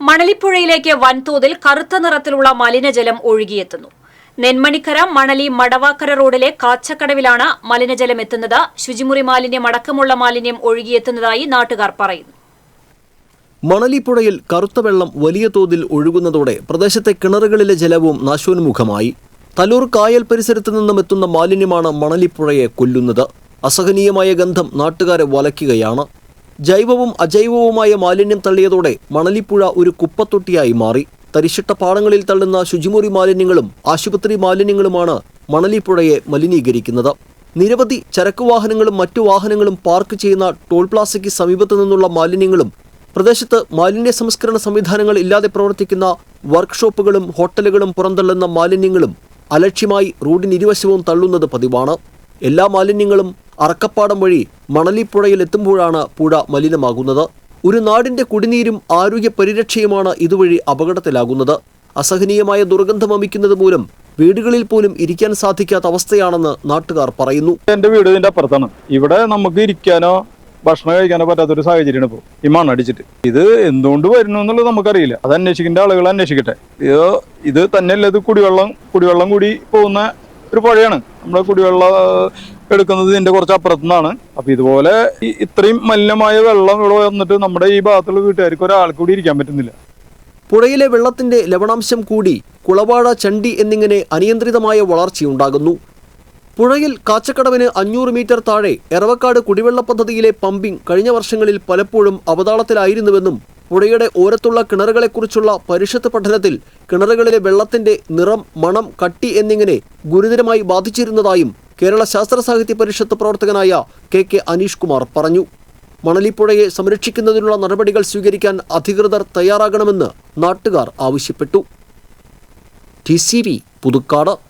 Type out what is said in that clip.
മണലിപ്പുഴയിലേക്ക് വൻതോതിൽ കറുത്ത നിറത്തിലുള്ള മലിനജലം ഒഴുകിയെത്തുന്നു. നെന്മണിക്കര മണലി മടവാക്കര റോഡിലെ കാച്ചക്കടവിലാണ് മലിനജലം എത്തുന്നത്. ശുചിമുറി മാലിന്യം അടക്കമുള്ള മാലിന്യം ഒഴുകിയെത്തുന്നതായി നാട്ടുകാർ പറയുന്നു. മണലിപ്പുഴയിൽ കറുത്ത വെള്ളം വലിയ തോതിൽ ഒഴുകുന്നതോടെ പ്രദേശത്തെ കിണറുകളിലെ ജലവും നാശോന്മുഖമായി. തലൂർ കായൽ പരിസരത്തു നിന്നും എത്തുന്ന മാലിന്യമാണ് മണലിപ്പുഴയെ കൊല്ലുന്നത്. അസഹനീയമായ ഗന്ധം നാട്ടുകാരെ വലയ്ക്കുകയാണ്. ജൈവവും അജൈവവുമായ മാലിന്യം തള്ളിയതോടെ മണലിപ്പുഴ ഒരു കുപ്പത്തൊട്ടിയായി മാറി. തരിശിട്ട പാടങ്ങളിൽ തള്ളുന്ന ശുചിമുറി മാലിന്യങ്ങളും ആശുപത്രി മാലിന്യങ്ങളുമാണ് മണലിപ്പുഴയെ മലിനീകരിക്കുന്നത്. നിരവധി ചരക്ക് വാഹനങ്ങളും മറ്റു വാഹനങ്ങളും പാർക്ക് ചെയ്യുന്ന ടോൾ പ്ലാസയ്ക്ക് സമീപത്തു നിന്നുള്ള മാലിന്യങ്ങളും പ്രദേശത്ത് മാലിന്യ സംസ്കരണ സംവിധാനങ്ങൾ ഇല്ലാതെ പ്രവർത്തിക്കുന്ന വർക്ക്ഷോപ്പുകളും ഹോട്ടലുകളും പുറന്തള്ളുന്ന മാലിന്യങ്ങളും അലക്ഷ്യമായി റോഡിനിരുവശവും തള്ളുന്നത് പതിവാണ്. എല്ലാ മാലിന്യങ്ങളും അറക്കപ്പാടം വഴി മണലിപ്പുഴയിൽ എത്തുമ്പോഴാണ് പുഴ മലിനമാകുന്നത്. ഒരു നാടിന്റെ കുടിനീരും ആരോഗ്യ പരിരക്ഷയുമാണ് ഇതുവഴി അപകടത്തിലാകുന്നത്. അസഹനീയമായ ദുർഗന്ധം അമിക്കുന്നത് മൂലം വീടുകളിൽ പോലും ഇരിക്കാൻ സാധിക്കാത്ത അവസ്ഥയാണെന്ന് നാട്ടുകാർ പറയുന്നു. എന്റെ വീട് ഇതിന്റെ അപ്പുറത്താണ്. ഇവിടെ നമുക്ക് ഇരിക്കാനോ ഭക്ഷണം കഴിക്കാനോ പറ്റാത്തൊരു സാഹചര്യമാണ് ഇപ്പോൾ ഈ മണ്ണടിച്ചിട്ട് ഇത് എന്തുകൊണ്ട് വരുന്നു എന്നുള്ളത് നമുക്കറിയില്ല. അത് അന്വേഷിക്കേണ്ട ആളുകൾ അന്വേഷിക്കട്ടെ. ഇത് ഇത് തന്നെയല്ല ഇത് കുടിവെള്ളം കുടിവെള്ളം കൂടി പോകുന്ന ഒരു പുഴയാണ്. നമ്മുടെ കുടിവെള്ള എടുക്കുന്നത് ഇതിന്റെ കുറച്ച് അപ്പുറത്തു നിന്നാണ് അപ്പൊ ഇതുപോലെ ഇത്രയും മലിനമായ വെള്ളം ഇവിടെ വന്നിട്ട് നമ്മുടെ ഈ ഭാഗത്തുള്ള വീട്ടുകാർക്ക് ഒരാൾ കൂടി ഇരിക്കാൻ പറ്റുന്നില്ല. പുഴയിലെ വെള്ളത്തിന്റെ ലവണാംശം കൂടി കുളവാഴ ചണ്ടി എന്നിങ്ങനെ അനിയന്ത്രിതമായ വളർച്ചയുണ്ടാകുന്നു. പുഴയിൽ കാച്ചക്കടവിന് അഞ്ഞൂറ് മീറ്റർ താഴെ എറവക്കാട് കുടിവെള്ള പദ്ധതിയിലെ പമ്പിംഗ് കഴിഞ്ഞ വർഷങ്ങളിൽ പലപ്പോഴും അവതാളത്തിലായിരുന്നുവെന്നും പുഴയുടെ ഓരത്തുള്ള കിണറുകളെക്കുറിച്ചുള്ള പരിഷത്ത് പഠനത്തിൽ കിണറുകളിലെ വെള്ളത്തിന്റെ നിറം മണം കട്ടി എന്നിങ്ങനെ ഗുരുതരമായി ബാധിച്ചിരുന്നതായും കേരള ശാസ്ത്ര സാഹിത്യ പരിഷത്ത് പ്രവർത്തകനായ കെ കെ അനീഷ് കുമാർ പറഞ്ഞു. മണലിപ്പുഴയെ സംരക്ഷിക്കുന്നതിനുള്ള നടപടികൾ സ്വീകരിക്കാൻ അധികൃതർ തയ്യാറാകണമെന്ന് നാട്ടുകാർ ആവശ്യപ്പെട്ടു. T C Puthukkad.